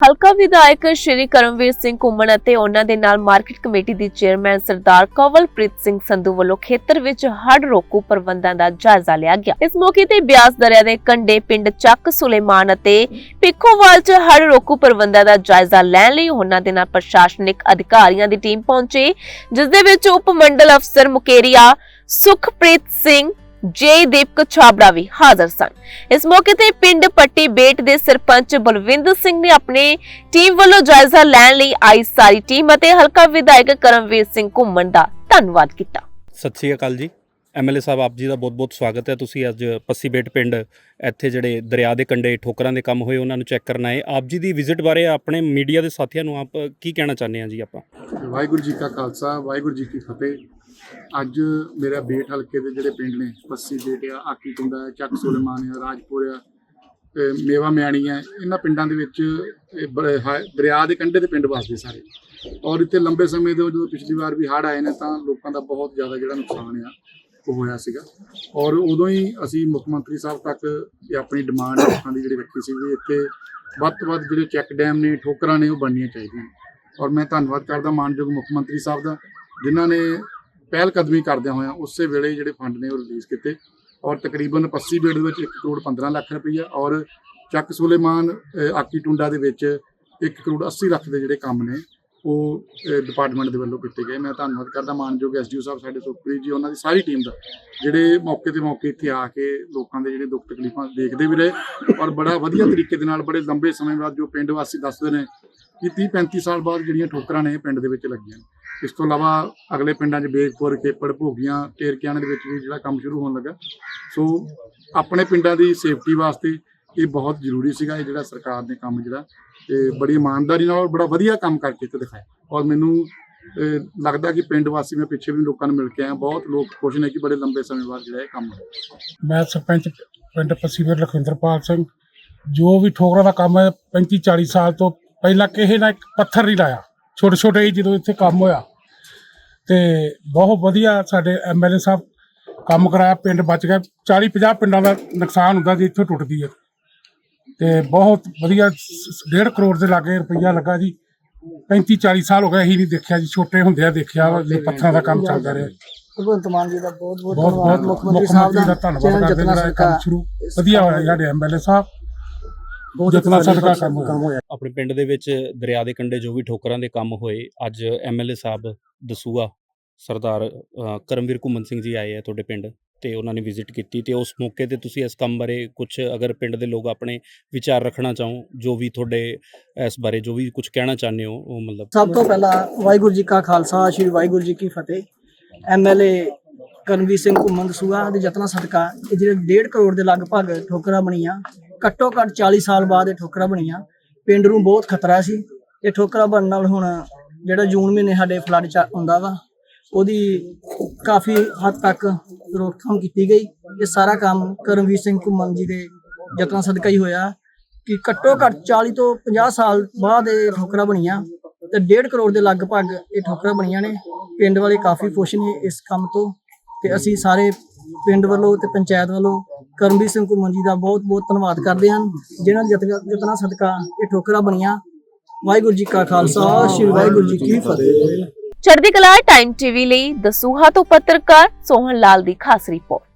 ਹਲਕਾ ਵਿਧਾਇਕ ਸ਼੍ਰੀ ਕਰਮਵੀਰ ਸਿੰਘ ਘੁੰਮਣ ਅਤੇ ਉਹਨਾਂ ਦੇ ਨਾਲ ਮਾਰਕੀਟ ਕਮੇਟੀ ਦੀ ਚੇਅਰਮੈਨ ਸਰਦਾਰ ਕਵਲਪ੍ਰੀਤ ਸਿੰਘ ਸੰਧੂ ਵੱਲੋਂ ਖੇਤਰ ਵਿੱਚ ਹੜ੍ਹ ਰੋਕੂ ਪ੍ਰਬੰਧਾਂ ਦਾ ਜਾਇਜ਼ਾ ਲਿਆ ਗਿਆ। ਇਸ ਮੌਕੇ ਤੇ ਬਿਆਸ ਦਰਿਆ ਦੇ ਕੰਢੇ ਪਿੰਡ ਚੱਕ ਸੁਲੇਮਾਨ ਅਤੇ ਪਿੱਖੋਵਾਲ 'ਚ ਹੜ ਰੋਕੂ ਪ੍ਰਬੰਧਾਂ ਦਾ ਜਾਇਜ਼ਾ ਲੈਣ ਲਈ ਉਹਨਾਂ ਦੇ ਨਾਲ ਪ੍ਰਸ਼ਾਸਨਿਕ ਅਧਿਕਾਰੀਆਂ ਦੀ ਟੀਮ ਪਹੁੰਚੀ, ਜਿਸ ਦੇ ਵਿੱਚ ਉਪ ਮੰਡਲ ਅਫਸਰ ਮੁਕੇਰੀਆ ਸੁਖਪ੍ਰੀਤ ਸਿੰਘ ਜੇ ਦੀਪਕ ਛਾਬੜਾ ਵੀ ਹਾਜ਼ਰ ਸਨ। ਇਸ ਮੌਕੇ ਤੇ ਪਿੰਡ ਪੱਟੀ ਬੇਟ ਦੇ ਸਰਪੰਚ ਬਲਵਿੰਦਰ ਸਿੰਘ ਨੇ ਆਪਣੀ ਟੀਮ ਵੱਲੋਂ ਜਾਇਜ਼ਾ ਲੈਣ ਲਈ ਆਈ ਸਾਰੀ ਟੀਮ ਅਤੇ ਹਲਕਾ ਵਿਧਾਇਕ ਕਰਮਵੀਰ ਸਿੰਘ ਘੁੰਮਣ ਦਾ ਧੰਨਵਾਦ ਕੀਤਾ। ਸਤਿ ਸ਼੍ਰੀ ਅਕਾਲ ਜੀ। ਐਮਐਲਏ ਸਾਹਿਬ ਆਪ ਜੀ ਦਾ ਬਹੁਤ-ਬਹੁਤ ਸਵਾਗਤ ਹੈ। ਤੁਸੀਂ ਅੱਜ ਪੱਸੀ ਬੇਟ ਪਿੰਡ ਇੱਥੇ ਜਿਹੜੇ ਦਰਿਆ ਦੇ ਕੰਢੇ ਠੋਕਰਾਂ ਦੇ ਕੰਮ ਹੋਏ ਉਹਨਾਂ ਨੂੰ ਚੈੱਕ ਕਰਨ ਆਏ। ਆਪ ਜੀ ਦੀ ਵਿਜ਼ਿਟ ਬਾਰੇ ਆਪਣੇ ਮੀਡੀਆ ਦੇ ਸਾਥੀਆਂ ਨੂੰ ਆਪ ਕੀ ਕਹਿਣਾ ਚਾਹੁੰਦੇ ਆ ਜੀ ਆਪਾਂ? ਵਾਹਿਗੁਰੂ ਜੀ ਕਾ ਖਾਲਸਾ ਵਾਹਿਗੁਰੂ ਜੀ ਕੀ ਫਤਿਹ। ਅੱਜ ਮੇਰਾ ਬੇਟ ਹਲਕੇ ਦੇ ਜਿਹੜੇ ਪਿੰਡ ਨੇ ਪੱਸੀ ਬੇਟ ਆ ਆਕੀ ਕੁੰਡਾ ਹੈ ਚੱਕ ਸੁਲੇਮਾਨ ਆ, ਰਾਜਪੁਰ ਆ, ਤੇ ਮੇਵਾ ਮਿਆਣੀ ਹੈ ਇਹਨਾਂ ਪਿੰਡਾਂ ਦੇ ਵਿੱਚ ਇਹ ਦਰਿਆ ਦੇ ਕੰਢੇ ਦੇ ਪਿੰਡ ਵਸਦੇ ਸਾਰੇ। ਔਰ ਇੱਥੇ ਲੰਬੇ ਸਮੇਂ ਤੋਂ ਜਦੋਂ ਪਿਛਲੀ ਵਾਰ ਵੀ ਹੜ੍ਹ ਆਏ ਨੇ ਤਾਂ ਲੋਕਾਂ ਦਾ ਬਹੁਤ ਜ਼ਿਆਦਾ ਜਿਹੜਾ ਨੁਕਸਾਨ ਆ, ਉਹ ਹੋਇਆ ਸੀਗਾ। ਔਰ ਉਦੋਂ ਹੀ ਅਸੀਂ ਮੁੱਖ ਮੰਤਰੀ ਸਾਹਿਬ ਤੱਕ ਇਹ ਆਪਣੀ ਡਿਮਾਂਡ ਲੋਕਾਂ ਦੀ ਜਿਹੜੀ ਰੱਖੀ ਸੀ ਵੀ ਇੱਥੇ ਵੱਧ ਤੋਂ ਵੱਧ ਜਿਹੜੇ ਚੈੱਕ ਡੈਮ ਨੇ, ਠੋਕਰਾਂ ਨੇ, ਉਹ ਬਣਨੀਆਂ ਚਾਹੀਦੀਆਂ ਔਰ ਮੈਂ ਧੰਨਵਾਦ ਕਰਦਾ ਮਾਨਯੋਗ ਮੁੱਖ ਮੰਤਰੀ ਸਾਹਿਬ ਦਾ, ਜਿਨ੍ਹਾਂ ਨੇ ਪਹਿਲ ਕਦਮੀ ਕਰਦਿਆਂ ਹੋਇਆਂ ਉਸੇ ਵੇਲੇ ਜਿਹੜੇ ਫੰਡ ਨੇ ਉਹ ਰਿਲੀਜ਼ ਕੀਤੇ ਔਰ ਤਕਰੀਬਨ 25 ਬੇੜ ਦੇ ਵਿੱਚ 1 ਕਰੋੜ 15 ਲੱਖ ਰੁਪਈਆ ਔਰ ਚੱਕ ਸੁਲੇਮਾਨ ਆਕੀ ਟੁੰਡਾ ਦੇ ਵਿੱਚ 1 ਕਰੋੜ 80 ਲੱਖ ਦੇ ਜਿਹੜੇ ਕੰਮ ਨੇ, ਉਹ ਡਿਪਾਰਟਮੈਂਟ ਦੇ ਵੱਲੋਂ ਕੀਤੇ ਗਏ। ਮੈਂ ਧੰਨਵਾਦ ਕਰਦਾ ਮਾਨਯੋਗ ਐਸਡੀਓ ਸਾਹਿਬ, ਸਾਡੇ ਸੁਖਪ੍ਰੀਤ ਜੀ, ਉਹਨਾਂ ਦੀ ਸਾਰੀ ਟੀਮ ਦਾ, ਜਿਹੜੇ ਮੌਕੇ ਤੇ ਮੌਕੇ ਇੱਥੇ ਆ ਕੇ ਲੋਕਾਂ ਦੇ ਜਿਹੜੇ ਦੁੱਖ ਤਕਲੀਫਾਂ ਦੇਖਦੇ ਵੀ ਰਹੇ ਔਰ ਬੜਾ ਵਧੀਆ ਤਰੀਕੇ ਦੇ ਨਾਲ, ਬੜੇ ਲੰਬੇ ਸਮੇਂ ਬਾਅਦ ਜੋ ਪਿੰਡ ਵਾਸੀ ਦੱਸਦੇ ਨੇ ਕਿ 30 35 ਸਾਲ ਬਾਅਦ ਜਿਹੜੀਆਂ ਠੋਕਰਾਂ ਨੇ ਇਹ ਪਿੰਡ ਦੇ ਵਿੱਚ ਲੱਗੀਆਂ। ਇਸ ਤੋਂ ਇਲਾਵਾ ਅਗਲੇ ਪਿੰਡਾਂ 'ਚ ਬੇਗਪੁਰ ਕੇਪੜ ਭੋਗੀਆਂ, ਟੇਰਕਿਆਣੇ ਦੇ ਵਿੱਚ ਵੀ ਜਿਹੜਾ ਕੰਮ ਸ਼ੁਰੂ ਹੋਣ ਲੱਗਾ। ਸੋ ਆਪਣੇ ਪਿੰਡਾਂ ਦੀ ਸੇਫਟੀ ਵਾਸਤੇ ਇਹ ਬਹੁਤ ਜ਼ਰੂਰੀ ਸੀਗਾ, ਇਹ ਜਿਹੜਾ ਸਰਕਾਰ ਨੇ ਕੰਮ ਜਿਹੜਾ, ਤੇ ਬੜੀ ਇਮਾਨਦਾਰੀ ਨਾਲ ਔਰ ਬੜਾ ਵਧੀਆ ਕੰਮ ਕਰਕੇ ਤੇ ਦਿਖਾਇਆ। ਔਰ ਮੈਨੂੰ ਲੱਗਦਾ ਕਿ ਪਿੰਡ ਵਾਸੀ ਮੈਂ ਪਿੱਛੇ ਵੀ ਲੋਕਾਂ ਨੂੰ ਮਿਲ ਕੇ ਆਇਆ। ਬਹੁਤ ਲੋਕ ਖੁਸ਼ ਨੇ ਕਿ ਬੜੇ ਲੰਬੇ ਸਮੇਂ ਬਾਅਦ ਜਿਹੜਾ ਇਹ ਕੰਮ ਹੋਇਆ। ਮੈਂ ਸਰਪੰਚ ਪਿੰਡ ਪਸੀਵਰ ਲਖਵਿੰਦਰਪਾਲ ਸਿੰਘ, ਜੋ ਵੀ ਠੋਕਰਾਂ ਦਾ ਕੰਮ ਹੈ 35 40 ਸਾਲ ਤੋਂ ਪਹਿਲਾਂ ਕਿਸੇ ਨੇ ਇੱਕ ਪੱਥਰ ਨਹੀਂ ਲਾਇਆ। ਛੋਟੇ ਛੋਟੇ ਹੀ ਜਦੋਂ ਇੱਥੇ ਕੰਮ ਹੋਇਆ। ਤੇ ਬਹੁਤ ਵਧੀਆ ਸਾਡੇ ਐਮਐਲਏ ਸਾਹਿਬ ਕੰਮ ਕਰਾਇਆ ਪਿੰਡ ਬਚ ਗਿਆ। 40 50 ਪਿੰਡਾਂ ਦਾ ਨੁਕਸਾਨ ਹੁੰਦਾ ਜੀ ਇੱਥੋਂ ਟੁੱਟਦੀ ਹੈ ਤੇ ਬਹੁਤ ਵਧੀਆ 1.5 ਕਰੋੜ ਦੇ ਲਾਗੇ ਰੁਪਈਆ ਲੱਗਾ ਜੀ। 35 40 ਸਾਲ ਹੋ ਗਏ ਅਸੀਂ ਨਹੀਂ ਦੇਖਿਆ ਜੀ। ਛੋਟੇ ਹੁੰਦਿਆਂ ਦੇਖਿਆ ਜੇ ਪੱਥਰਾਂ ਦਾ ਕੰਮ ਚੱਲਦਾ ਰਿਹਾ। ਭਗਵੰਤ ਮਾਨ ਜੀ ਦਾ ਬਹੁਤ ਬਹੁਤ ਧੰਨਵਾਦ। ਮੁੱਖ ਮੰਤਰੀ ਸਾਹਿਬ ਦਾ ਧੰਨਵਾਦ ਕਰਦੇ ਜਿਹੜਾ ਕੰਮ ਸ਼ੁਰੂ। ਵਧੀਆ ਹੋਇਆ ਸਾਡੇ ਐਮਐਲਏ ਸਾਹਿਬ। ਜਤਨਾ ਜਤਨਾ ਸਦਕਾ ਕੰਮ ਹੋਇਆ। ਹੋਇਆ ਆਪਣੇ ਪਿੰਡ ਦੇ ਵਿੱਚ ਦਰਿਆ ਦੇ ਕੰਢੇ ਜੋ ਵੀ ਠੋਕਰਾਂ ਦੇ ਕੰਮ ਹੋਏ ਅੱਜ ਐਮਐਲਏ ਸਾਹਿਬ ਦਸੂਆ ਸਰਦਾਰ ਅ, ਕਰਮਵੀਰ ਘੁੰਮਣ ਸਿੰਘ ਜੀ ਆਏ ਆ ਤੁਹਾਡੇ ਪਿੰਡ ਤੇ ਉਹਨਾਂ ਨੇ ਵਿਜ਼ਿਟ ਕੀਤੀ ਤੇ ਉਸ ਮੌਕੇ ਤੇ ਤੁਸੀਂ ਇਸ ਕੰਮ ਬਾਰੇ ਕੁਝ ਅਗਰ ਪਿੰਡ ਦੇ ਲੋਕ ਆਪਣੇ ਵਿਚਾਰ ਰੱਖਣਾ ਚਾਹੋ ਜੋ ਵੀ ਤੁਹਾਡੇ ਇਸ ਬਾਰੇ ਜੋ ਵੀ ਕੁਝ ਕਹਿਣਾ ਚਾਹੁੰਦੇ ਹੋ ਉਹ ਮਤਲਬ ਸਭ ਤੋਂ ਪਹਿਲਾਂ ਵਾਹਿਗੁਰੂ ਜੀ ਕਾ ਖਾਲਸਾ ਸ੍ਰੀ ਵਾਹਿਗੁਰੂ ਜੀ ਕੀ ਫਤਿਹ ਐਮਐਲਏ ਕਰਨਵੀਰ ਸਿੰਘ ਘੁੰਮਣ ਦਸੂਆ ਦੇ ਯਤਨਾਂ ਸਦਕਾ ਇਹ ਜਿਹੜੇ 1.5 ਕਰੋੜ ਦੇ ਲਗਭਗ ਠੋਕਰਾਂ ਬਣੀਆਂ ਘੱਟੋ ਘੱਟ 40 ਸਾਲ ਬਾਅਦ ਇਹ ਠੋਕਰਾਂ ਬਣੀਆਂ। ਪਿੰਡ ਨੂੰ ਬਹੁਤ ਖਤਰਾ ਸੀ। ਇਹ ਠੋਕਰਾਂ ਬਣਨ ਨਾਲ ਹੁਣ ਜਿਹੜਾ ਜੂਨ ਮਹੀਨੇ ਸਾਡੇ ਫਲੱਡ ਚ ਆਉਂਦਾ ਵਾ, ਉਹਦੀ ਕਾਫੀ ਹੱਦ ਤੱਕ ਰੋਕਥਾਮ ਕੀਤੀ ਗਈ। ਇਹ ਸਾਰਾ ਕੰਮ ਕਰਮਵੀਰ ਸਿੰਘ ਘੁੰਮਣ ਜੀ ਦੇ ਯਤਨਾਂ ਸਦਕਾ ਹੀ ਹੋਇਆ ਕਿ ਘੱਟੋ ਘੱਟ 40 ਤੋਂ 50 ਸਾਲ ਬਾਅਦ ਇਹ ਠੋਕਰਾਂ ਬਣੀਆਂ ਤੇ 1.5 ਕਰੋੜ ਦੇ ਲਗਭਗ ਇਹ ਠੋਕਰਾਂ ਬਣੀਆਂ ਨੇ। ਪਿੰਡ ਵਾਲੇ ਕਾਫੀ ਖੁਸ਼ ਨੇ ਇਸ ਕੰਮ ਤੋਂ ਤੇ ਅਸੀਂ ਸਾਰੇ ਪਿੰਡ ਵੱਲੋਂ ਤੇ ਪੰਚਾਇਤ ਵੱਲੋਂ ਕਰਮਵੀਰ ਸਿੰਘ ਘੁੰਮਣ ਜੀ ਦਾ ਬਹੁਤ ਬਹੁਤ ਧੰਨਵਾਦ ਕਰਦੇ ਹਨ। ਜਿਨ੍ਹਾਂ ਦੇ ਯਤਨ- ਸਦਕਾ ਇਹ ਠੋਕਰਾ ਬਣੀਆਂ। ਵਾਹਿਗੁਰੂ ਜੀ ਕਾ ਖਾਲਸਾ, ਸ੍ਰੀ ਵਾਹਿਗੁਰੂ ਜੀ ਕੀ ਫਤਿਹ। ਚੜ੍ਹਦੀ ਕਲਾ ਟਾਈਮ ਟੀਵੀ ਲਈ ਦਸੂਹਾ ਤੋਂ ਪੱਤਰਕਾਰ ਸੋਹਨ ਲਾਲ ਦੀ ਖਾਸ ਰਿਪੋਰਟ।